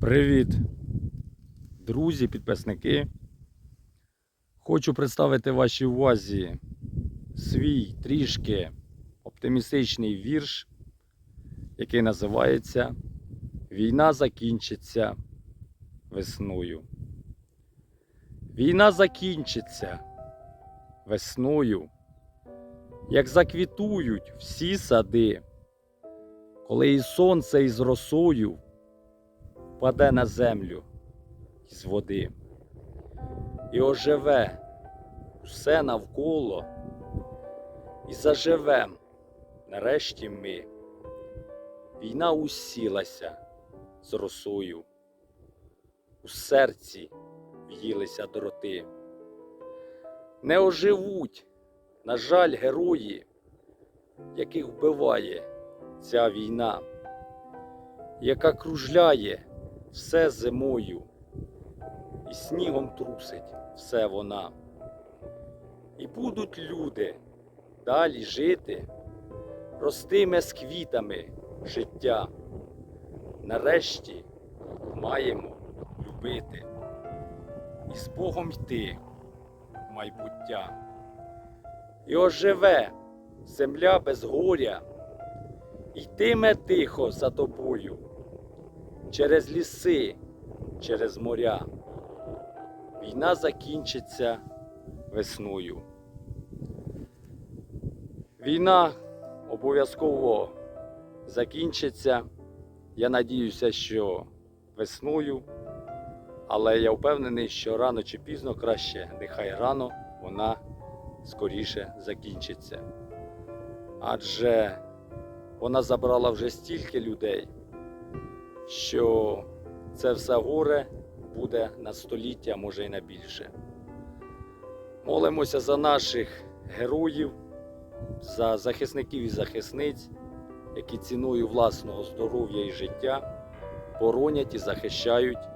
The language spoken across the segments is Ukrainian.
Привіт, друзі, підписники. Хочу представити вашій увазі свій трішки оптимістичний вірш, який називається Війна закінчиться весною. Війна закінчиться весною, як заквітують всі сади, коли і сонце із росою впаде на землю із води і оживе все навколо, і заживем нарешті ми. Війна усілася з росою, у серці в'їлися дроти. Не оживуть, на жаль, герої, яких вбиває ця війна, яка кружляє все зимою, і снігом трусить все вона. І будуть люди далі жити, ростиме з квітами життя. Нарешті маємо любити і з Богом йти в майбуття. І оживе земля без горя, йтиме тихо за тобою через ліси, через моря. Війна закінчиться весною. Війна обов'язково закінчиться. Я надіюся, що весною, але я впевнений, що рано чи пізно краще, нехай рано вона скоріше закінчиться. Адже вона забрала вже стільки людей що це все горе буде на століття, може й на більше. Молимося за наших героїв, за захисників і захисниць, які ціною власного здоров'я і життя боронять і захищають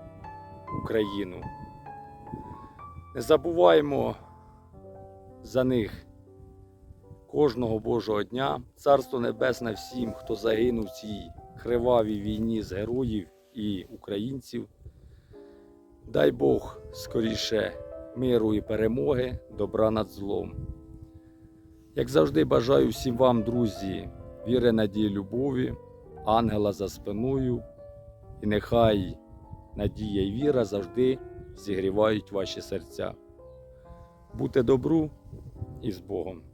Україну. Не забуваємо за них кожного Божого дня, Царство Небесне всім, хто загинув в цій кривавій війні з героїв і українців. Дай Бог скоріше миру і перемоги, добра над злом. Як завжди, бажаю всім вам, друзі, віри, надії, любові, ангела за спиною, і нехай надія і віра завжди зігрівають ваші серця. Будьте добру і з Богом!